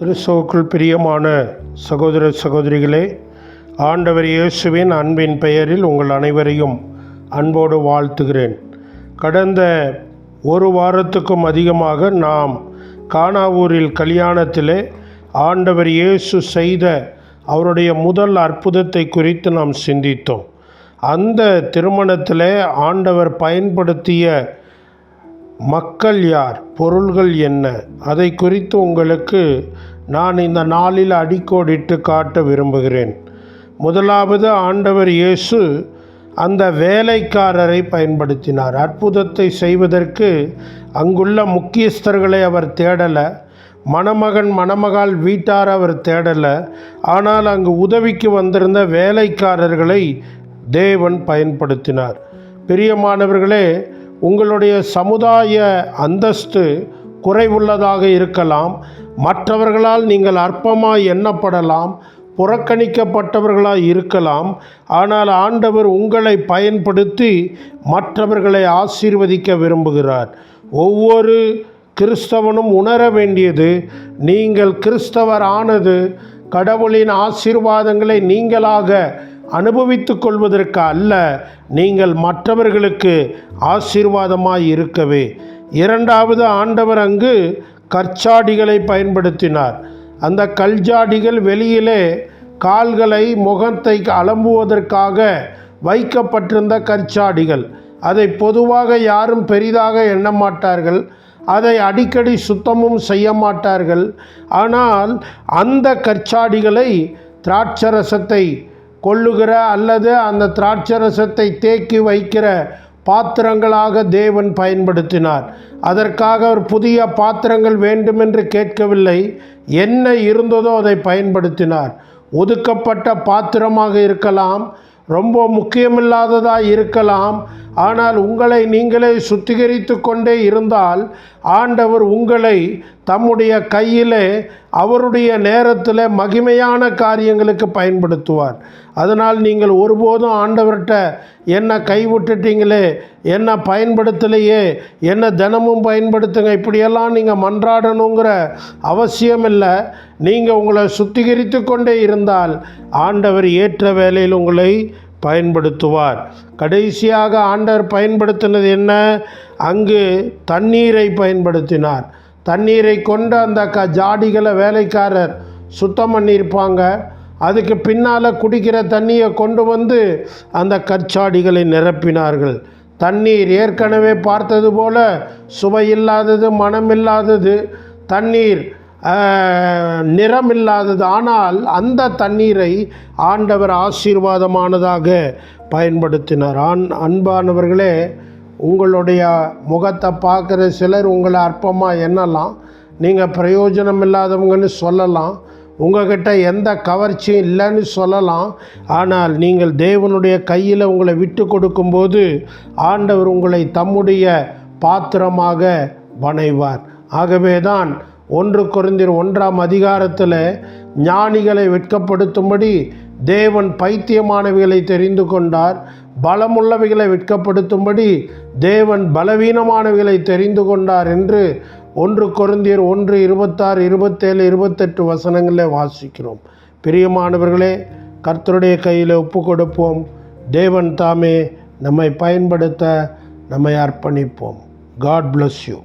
கிறிஸ்தவுக்குள் பிரியமான சகோதர சகோதரிகளே ஆண்டவர் இயேசுவின் அன்பின் பெயரில் உங்கள் அனைவரையும் அன்போடு வாழ்த்துகிறேன். கடந்த ஒரு வாரத்துக்கும் அதிகமாக நாம் கானாவூரில் கல்யாணத்திலே ஆண்டவர் இயேசு செய்த அவருடைய முதல் அற்புதத்தை குறித்து நாம் சிந்தித்தோம். அந்த திருமணத்தில் ஆண்டவர் பயன்படுத்திய மக்கள் யார்? பொருள்கள் என்ன? அதை குறித்து உங்களுக்கு நான் இந்த நாளில் அடிக்கோடிட்டு காட்ட விரும்புகிறேன். முதலாவது ஆண்டவர் இயேசு அந்த வேலைக்காரரை பயன்படுத்தினார். அற்புதத்தை செய்வதற்கு அங்குள்ள முக்கியஸ்தர்களை அவர் தேடலை. மணமகன் மணமகால் வீட்டார் அவர் தேடலை. ஆனால் அங்கு உதவிக்கு வந்திருந்த வேலைக்காரர்களை தேவன் பயன்படுத்தினார். பிரியமானவர்களே உங்களுடைய சமுதாய அந்தஸ்து குறைவுள்ளதாக இருக்கலாம். மற்றவர்களால் நீங்கள் அற்பமாக எண்ணப்படலாம். புறக்கணிக்கப்பட்டவர்களாக இருக்கலாம். ஆனால் ஆண்டவர் உங்களை பயன்படுத்தி மற்றவர்களை ஆசீர்வதிக்க விரும்புகிறார். ஒவ்வொரு கிறிஸ்தவனும் உணர வேண்டியது நீங்கள் கிறிஸ்தவர் ஆனது கடவுளின் ஆசீர்வாதங்களை நீங்களாக அனுபவித்து கொள்வதற்கு அல்ல நீங்கள் மற்றவர்களுக்கு ஆசீர்வாதமாய் இருக்கவே. இரண்டாவது ஆண்டவர் அங்கு கற்சாடிகளை பயன்படுத்தினார். அந்த கல்ஜாடிகள் வெளியிலே கால்களை முகத்தை அலம்புவதற்காக வைக்கப்பட்டிருந்த கற்சாடிகள். அதை பொதுவாக யாரும் பெரிதாக எண்ண மாட்டார்கள். அதை அடிக்கடி சுத்தமும் செய்ய மாட்டார்கள். ஆனால் அந்த கற்சாடிகளை திராட்சரசத்தை கொள்ளுகிற அல்லது அந்த திராட்சரசத்தை தேக்கி வைக்கிற பாத்திரங்களாக தேவன் பயன்படுத்தினார். அதற்காக அவர் புதிய பாத்திரங்கள் வேண்டுமென்று கேட்கவில்லை. என்ன இருந்ததோ அதை பயன்படுத்தினார். ஒதுக்கப்பட்ட பாத்திரமாக இருக்கலாம். ரொம்ப முக்கியமில்லாததாக இருக்கலாம். ஆனால் உங்களை நீங்களே சுத்திகரித்து கொண்டே இருந்தால் ஆண்டவர் உங்களை தம்முடைய கையிலே அவருடைய நேரத்தில் மகிமையான காரியங்களுக்கு பயன்படுத்துவார். அதனால் நீங்கள் ஒருபோதும் ஆண்டவர்கிட்ட என்ன கைவிட்டுட்டீங்களே என்ன பயன்படுத்தலையே என்ன தினமும் பயன்படுத்துங்க இப்படியெல்லாம் நீங்கள் மன்றாடணுங்கிற அவசியம் இல்லை நீங்கள் உங்களை சுத்திகரித்து கொண்டே இருந்தால் ஆண்டவர் ஏற்ற வேலையில் உங்களை பயன்படுத்துவார். கடைசியாக ஆண்டவர் பயன்படுத்தினது என்ன? அங்கு தண்ணீரை பயன்படுத்தினார். தண்ணீரை கொண்டு அந்த க ஜாடிகளை வேலைக்காரர் சுத்தம் பண்ணியிருப்பாங்க. அதுக்கு பின்னால் குடிக்கிற தண்ணியை கொண்டு வந்து அந்த கற்சாடிகளை நிரப்பினார்கள். தண்ணீர் ஏற்கனவே பார்த்தது போல சுவையில்லாதது மனமில்லாதது. தண்ணீர் நிறமில்லாதது. ஆனால் அந்த தண்ணீரை ஆண்டவர் ஆசீர்வாதமானதாக பயன்படுத்தினார். ஆண் அன்பானவர்களே உங்களுடைய முகத்தை பார்க்குற சிலர் உங்களை அற்பமாக எண்ணலாம். நீங்கள் பிரயோஜனம் இல்லாதவங்கன்னு சொல்லலாம். உங்ககிட்ட எந்த கவர்ச்சியும் இல்லைன்னு சொல்லலாம். ஆனால் நீங்கள் தேவனுடைய கையில் உங்களை விட்டு கொடுக்கும்போது ஆண்டவர் உங்களை தம்முடைய பாத்திரமாக வணைவார். ஆகவே தான் ஒன்று குறைந்தர் ஒன்றாம் அதிகாரத்தில் ஞானிகளை வெட்கப்படுத்தும்படி தேவன் பைத்தியமானவைகளை தெரிந்து கொண்டார். பலமுள்ளவைகளை வெட்கப்படுத்தும்படி தேவன் பலவீனமானவைகளை தெரிந்து கொண்டார் என்று ஒன்று குறைந்தர் ஒன்று இருபத்தாறு இருபத்தேழு இருபத்தெட்டு வசனங்களில் வாசிக்கிறோம். பிரியமானவர்களே கர்த்தருடைய கையில் ஒப்பு கொடுப்போம். தேவன் தாமே நம்மை பயன்படுத்த நம்மை அர்ப்பணிப்போம். God bless you